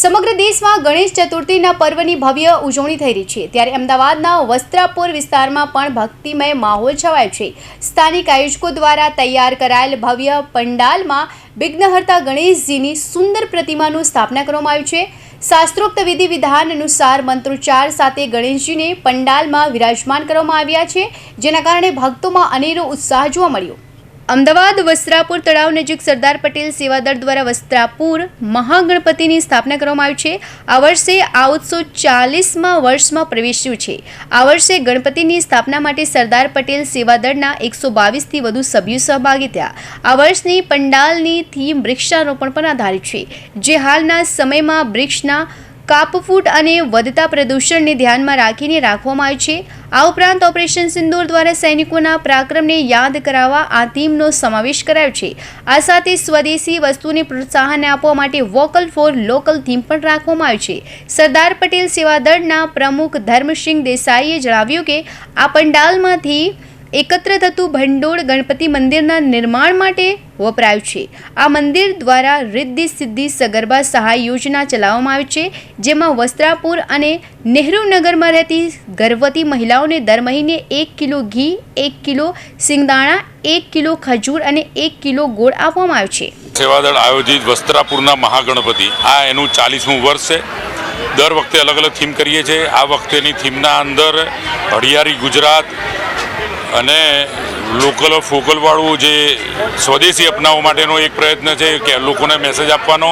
સમગ્ર દેશમાં ગણેશ ચતુર્થીના પર્વની ભવ્ય ઉજવણી થઈ રહી છે. ત્યારે અમદાવાદના વસ્ત્રાપુર વિસ્તારમાં પણ ભક્તિમય માહોલ છવાયો છે. સ્થાનિક આયોજકો દ્વારા તૈયાર કરાયેલ ભવ્ય પંડાલમાં વિઘ્નહર્તા ગણેશજીની સુંદર પ્રતિમાનું સ્થાપના કરવામાં આવ્યું છે. શાસ્ત્રોક્ત વિધિ વિધાન અનુસાર મંત્રોચ્ચાર સાથે ગણેશજીને પંડાલમાં વિરાજમાન કરવામાં આવ્યા છે, જેના કારણે ભક્તોમાં અનેરો ઉત્સાહ જોવા મળ્યો. અમદાવાદ વસ્ત્રાપુર તળાવ નજીક સરદાર પટેલ સેવાદળ દ્વારા વસ્ત્રાપુર મહાગણપતિની સ્થાપના કરવામાં આવી છે. આ વર્ષે આ ઉત્સવ ચાલીસમાં વર્ષમાં પ્રવેશ્યું છે. આ વર્ષે ગણપતિની સ્થાપના માટે સરદાર પટેલ સેવાદળના એકસો બાવીસથી વધુ સભ્યો સહભાગી થયા. આ વર્ષની પંડાલની થીમ વૃક્ષારોપણ પર આધારિત છે. જે હાલના સમયમાં વૃક્ષના કાપફૂટ અને વધતા પ્રદૂષણને ધ્યાનમાં રાખીને રાખવામાં આવ્યું છે. આ ઉપરાંત ઓપરેશન સિંદૂર દ્વારા સૈનિકોના પરાક્રમને યાદ કરાવવા આ થીમનો સમાવેશ કરાયો છે. આ સાથે સ્વદેશી વસ્તુને પ્રોત્સાહન આપવા માટે વોકલ ફોર લોકલ થીમ પણ રાખવામાં આવી છે. સરદાર પટેલ સેવાદળના પ્રમુખ ધર્મસિંહ દેસાઈએ જણાવ્યું કે, આ પંડાલમાંથી એકત્ર થતું ભંડોળ ગણપતિ મંદિરના નિર્માણ માટે વપરાયું છે. આ મંદિર દ્વારા રિદ્ધિ સિદ્ધિ સગર્ભા સહાય યોજના ચલાવવામાં આવી છે, જેમાં વસ્ત્રાપુર અને નહેરુ નગરમાં રહેતી ગર્ભવતી મહિલાઓને દર મહિને એક કિલો ઘી, એક કિલો સિંગદાણા, એક કિલો ખજૂર અને એક કિલો ગોળ આપવામાં આવ્યો છે. સેવાદળ આયોજિત વસ્ત્રાપુરના મહાગણપતિ. આ એનું ચાલીસમું વર્ષ છે. દર વખતે અલગ અલગ થીમ કરીએ છીએ. આ વખતેની થીમના અંદર હળિયારી ગુજરાત અને લોકલ ફોકલવાળું જે સ્વદેશી અપનાવવા માટેનો એક પ્રયત્ન છે કે લોકોને મેસેજ આપવાનો.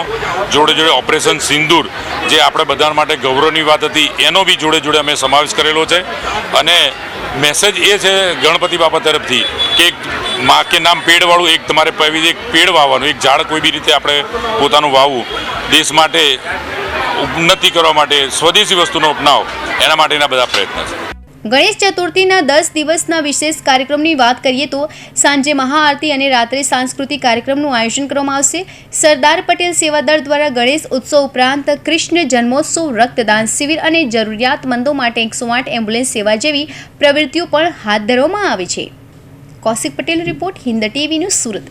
જોડે જોડે ઓપરેશન સિંદૂર, જે આપણે બધા માટે ગૌરવની વાત હતી, એનો બી જોડે જોડે અમે સમાવેશ કરેલો છે. અને મેસેજ એ છે ગણપતિ બાપા તરફથી કે મા કે નામ પેડવાળું એક તમારે પહેવી એક પેડ વાવવાનું એક ઝાડ કોઈ બી રીતે આપણે પોતાનું વાવવું. દેશ માટે ઉન્નતિ કરવા માટે સ્વદેશી વસ્તુનો અપનાવ, એના માટેના બધા પ્રયત્ન છે. ગણેશ ચતુર્થીના દસ દિવસના વિશેષ કાર્યક્રમની વાત કરીએ તો સાંજે મહાઆરતી અને રાત્રે સાંસ્કૃતિક કાર્યક્રમનું આયોજન કરવામાં આવશે. સરદાર પટેલ સેવાદળ દ્વારા ગણેશ ઉત્સવ ઉપરાંત કૃષ્ણ જન્મોત્સવ, રક્તદાન શિબિર અને જરૂરિયાતમંદો માટે એકસો આઠ એમ્બ્યુલન્સ સેવા જેવી પ્રવૃત્તિઓ પણ હાથ ધરવામાં આવે છે. Kaushik Patel report Hind TV news Surat.